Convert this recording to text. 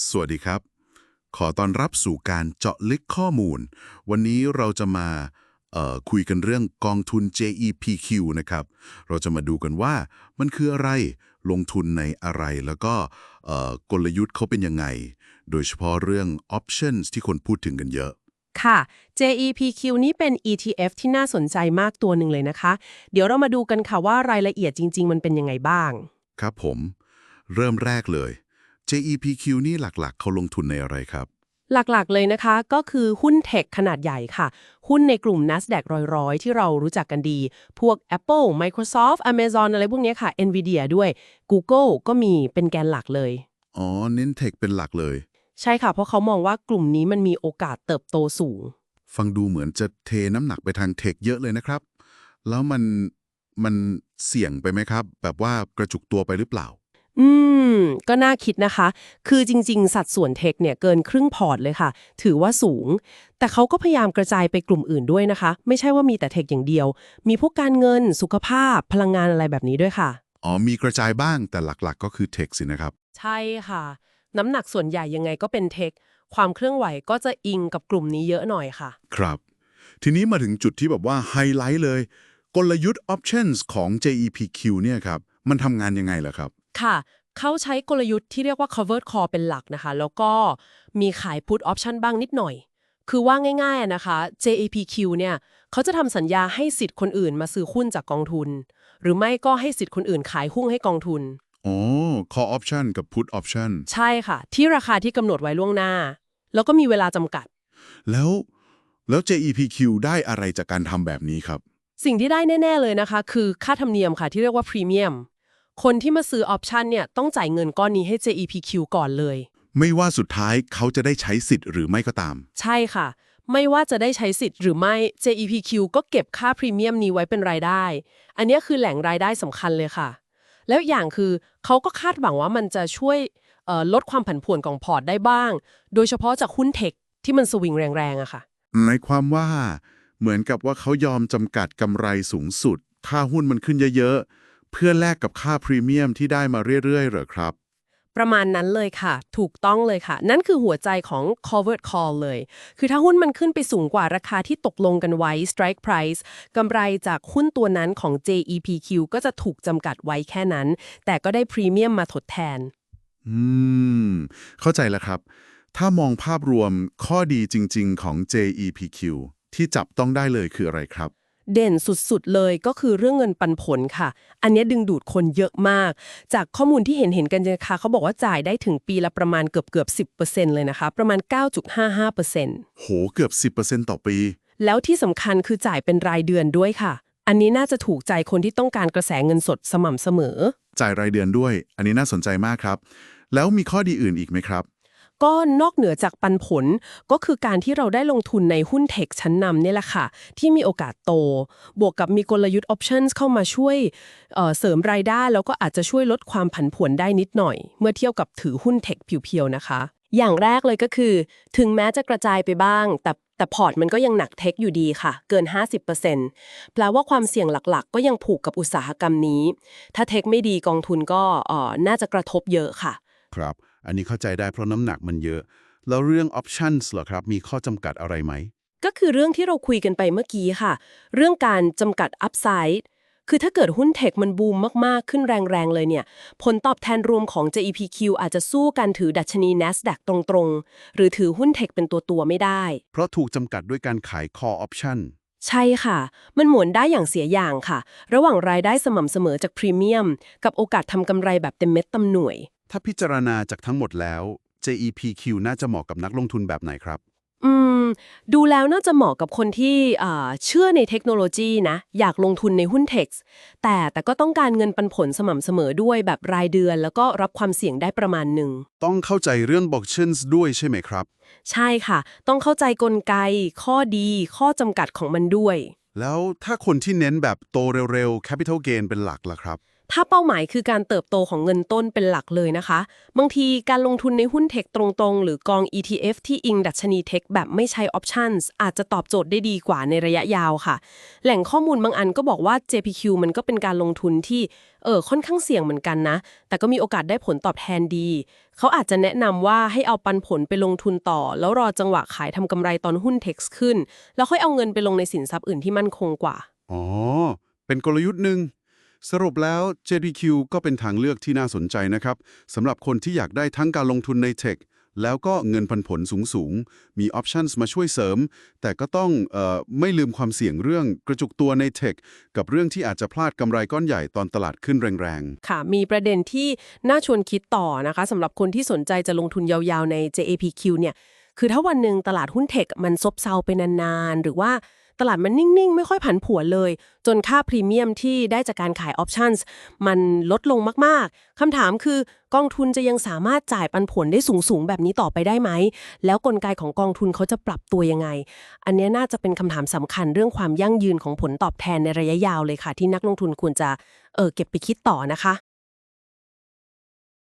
สวัสดีครับ ขอต้อนรับสู่การเจาะลึกข้อมูล วันนี้เราจะมาเอ่อคุยกันเรื่องกองทุน JEPQ นะครับ เราจะมาดูกันว่ามันคืออะไร ลงทุนในอะไร แล้วก็เอ่อกลยุทธ์เขาเป็นยังไง โดยเฉพาะเรื่อง options ที่คนพูดถึงกันเยอะ ค่ะ JEPQ นี้เป็น ETF ที่น่าสนใจมากตัวหนึ่งเลยนะคะ เดี๋ยวเรามาดูกันค่ะว่ารายละเอียดจริง ๆ มันเป็นยังไงบ้าง ครับผม เริ่มแรกเลย JEPQ นี่หลักๆ เขาลงทุนในอะไรครับ หลักๆเลยนะคะก็คือหุ้นเทคขนาดใหญ่ค่ะ หุ้นในกลุ่ม NASDAQ ร้อยๆ ที่เรารู้จักกันดี พวก Apple Microsoft Amazon อะไรพวกเนี้ยค่ะ Nvidia ด้วย Google ก็มีเป็นแกนหลักเลย อ๋อ เน้นเทคเป็นหลักเลย ใช่ค่ะ เพราะเขามองว่ากลุ่มนี้มันมีโอกาสเติบโตสูง ฟังดูเหมือนจะเทน้ำหนักไปทางเทคเยอะเลยนะครับ แล้วมันมันเสี่ยงไปไหมครับ แบบว่ากระจุกตัวไปหรือเปล่า อืม ก็น่าคิดนะคะ คือจริง ๆ สัดส่วนเทคเนี่ยเกินครึ่งพอร์ตเลยค่ะ ถือว่าสูง แต่เขาก็พยายามกระจายไปกลุ่มอื่นด้วยนะคะ ไม่ใช่ว่ามีแต่เทคอย่างเดียว มีพวกการเงิน สุขภาพ พลังงานอะไรแบบนี้ด้วยค่ะ อ๋อมีกระจายบ้างแต่หลักๆ ก็คือเทคสินะครับ ใช่ค่ะ น้ำหนักส่วนใหญ่ยังไงก็เป็นเทค ความเคลื่อนไหวก็จะอิงกับกลุ่มนี้เยอะหน่อยค่ะ ครับ ทีนี้มาถึงจุดที่แบบว่าไฮไลท์เลย กลยุทธ์ options ของ JEPQ เนี่ยครับ มันทำงานยังไงล่ะครับ ค่ะ เขาใช้กลยุทธ์ที่เรียกว่า covered call เป็นหลักนะคะ แล้วก็มีขาย put option บ้างนิดหน่อย คือว่าง่ายๆนะคะ JAPQ เนี่ยเขาจะทำสัญญาให้สิทธิ์คนอื่นมาซื้อหุ้นจากกองทุน หรือไม่ก็ให้สิทธิ์คนอื่นขายหุ้นให้กองทุนอ๋อ call option กับ put option ใช่ค่ะ ที่ราคาที่กำหนดไว้ล่วงหน้า แล้วก็มีเวลาจำกัด แล้วแล้ว JEPQ ได้อะไรจากการทำแบบนี้ครับ สิ่งที่ได้แน่ ๆ เลยนะคะ คือค่าธรรมเนียมค่ะที่เรียกว่าพรีเมียม คนที่มาซื้อออปชันเนี่ยต้องจ่ายเงินก้อนนี้ให้ JEPQ ก่อนเลย ไม่ว่าสุดท้ายเขาจะได้ใช้สิทธิ์หรือไม่ก็ตาม ใช่ค่ะ ไม่ว่าจะได้ใช้สิทธิ์หรือไม่ JEPQ ก็เก็บค่าพรีเมียมนี้ไว้เป็นรายได้ อันนี้คือแหล่งรายได้สำคัญเลยค่ะ แล้วอย่างคือเขาก็คาดหวังว่ามันจะช่วยเอ่อลดความผันผวนของพอร์ตได้บ้าง โดยเฉพาะจากหุ้นเทคที่มันสวิงแรงๆอะค่ะ ในความว่าเหมือนกับว่าเขายอมจำกัดกำไรสูงสุด ถ้าหุ้นมันขึ้นเยอะๆ เพื่อแลกกับค่าพรีเมียมที่ได้มาเรื่อยๆเหรอครับ ประมาณนั้นเลยค่ะ ถูกต้องเลยค่ะ นั่นคือหัวใจของ covered call เลย คือถ้าหุ้นมันขึ้นไปสูงกว่าราคาที่ตกลงกันไว้ strike price กำไรจากหุ้นตัวนั้นของ JEPQ ก็จะถูกจำกัดไว้แค่นั้น แต่ก็ได้พรีเมียมมาทดแทน อืม เข้าใจแล้วครับ ถ้ามองภาพรวมข้อดีจริง ๆ ของ JEPQ ที่จับต้องได้เลยคืออะไรครับ เด่นสุดๆเลยก็คือเรื่องเงินปันผลค่ะ อันนี้ดึงดูดคนเยอะมาก จากข้อมูลที่เห็นเห็นๆกันนะคะเขาบอกว่าจ่ายได้ถึงปีละประมาณเกือบเกือบๆ10%เลยนะคะ ประมาณ 9.55%โหเกือบ 10%ต่อปี แล้วที่สำคัญคือจ่ายเป็นรายเดือนด้วยค่ะ อันนี้น่าจะถูกใจคนที่ต้องการกระแสเงินสดสม่ำเสมอ จ่ายรายเดือนด้วย อันนี้น่าสนใจมากครับ แล้วมีข้อดีอื่นอีกไหมครับ ก็นอกเหนือจากปันผลก็คือการที่เราได้ลงทุนในหุ้นเทคชั้นนำเนี่ยแหละค่ะ ที่มีโอกาสโต บวกกับมีกลยุทธ์ options เข้ามาช่วยเเสริมรายได้ แล้วก็อาจจะช่วยลดความผันผวนได้นิดหน่อย เมื่อเทียบกับถือหุ้นเทคเพียวๆนะคะ อย่างแรกเลยก็คือ ถึงแม้จะกระจายไปบ้าง แต่แต่พอร์ตมันก็ยังหนักเทคอยู่ดีค่ะ เกิน 50%แปลว่าความเสี่ยงหลักๆ ก็ยังผูกกับอุตสาหกรรมนี้ ถ้าเทคไม่ดีกองทุนก็น่าจะกระทบเยอะค่ะ ครับ อันนี้เข้าใจได้เพราะน้ำหนักมันเยอะ แล้วเรื่อง options เหรอครับ มีข้อจำกัดอะไรไหม ก็คือเรื่องที่เราคุยกันไปเมื่อกี้ค่ะ เรื่องการจำกัดอัพไซด์คือถ้าเกิดหุ้นเทคมันบูมมาก ๆ ขึ้นแรง ๆ เลยเนี่ย ผลตอบแทนรวมของ JEPQ อาจจะสู้การถือดัชนี NASDAQ ตรงๆ หรือถือหุ้นเทคเป็นตัวตัว ๆ ไม่ได้ เพราะถูกจำกัดด้วยการขาย call option ใช่ค่ะ มันหมุนได้อย่างเสียอย่างค่ะ ระหว่างรายได้สม่ำเสมอจากพรีเมียม กับโอกาสทำกำไรแบบเต็มเม็ดเต็มหน่วย ถ้าพิจารณาจากทั้งหมดแล้ว JEPQ น่าจะเหมาะกับนักลงทุนแบบไหนครับ อืม ดูแล้วน่าจะเหมาะกับคนที่อ่าเชื่อในเทคโนโลยีนะ อยากลงทุนในหุ้นเทคแต่แต่ก็ต้องการเงินปันผลสม่ำเสมอด้วยแบบรายเดือน แล้วก็รับความเสี่ยงได้ประมาณหนึ่ง ต้องเข้าใจเรื่อง options ด้วยใช่ไหมครับ ใช่ค่ะ ต้องเข้าใจกลไก ข้อดี ข้อจำกัดของมันด้วย แล้วถ้าคนที่เน้นแบบโตเร็วๆ capital gain เป็นหลักล่ะครับ ถ้าเป้าหมายคือการเติบโตของเงินต้นเป็นหลักเลยนะคะ บางทีการลงทุนในหุ้นเทคตรงๆ หรือกอง ETF ที่อิงดัชนีเทคแบบไม่ใช้ออปชั่นอาจจะตอบโจทย์ได้ดีกว่าในระยะยาวค่ะ แหล่งข้อมูลบางอันก็บอกว่า JPQ มันก็เป็นการลงทุนที่เออค่อนข้างเสี่ยงเหมือนกันนะ แต่ก็มีโอกาสได้ผลตอบแทนดี เขาอาจจะแนะนำว่าให้เอาปันผลไปลงทุนต่อ แล้วรอจังหวะขายทำกำไรตอนหุ้นเทคขึ้น แล้วค่อยเอาเงินไปลงในสินทรัพย์อื่นที่มั่นคงกว่า อ๋อ เป็นกลยุทธ์หนึ่ง สรุปแล้ว JDQ ก็เป็นทางเลือกที่น่าสนใจนะครับสำหรับคนที่อยากได้ทั้งการลงทุนในเทคแล้วก็เงินปันผลสูงๆ มีออปชันส์มาช่วยเสริม แต่ก็ต้องออไม่ลืมความเสี่ยงเรื่องกระจุกตัวในเทค กับเรื่องที่อาจจะพลาดกำไรก้อนใหญ่ตอนตลาดขึ้นแรงๆ ค่ะ มีประเด็นที่น่าชวนคิดต่อนะคะสำหรับคนที่สนใจจะลงทุนยาวๆใน JAPQ เนี่ย คือถ้าวันหนึ่งตลาดหุ้นเทคมันซบเซาไปนานๆ หรือว่า ตลาดมันนิ่ง ๆ ไม่ค่อยผันผวนเลย จนค่าพรีเมียมที่ได้จากการขายออปชั่นส์มันลดลงมากๆคำถามคือกองทุนจะยังสามารถจ่ายปันผลได้สูง ๆ แบบนี้ต่อไปได้ไหม แล้วกลไกของกองทุนเขาจะปรับตัวยังไง อันนี้น่าจะเป็นคำถามสำคัญเรื่องความยั่งยืนของผลตอบแทนในระยะยาวเลยค่ะ ที่นักลงทุนควรจะเออเก็บไปคิดต่อนะคะ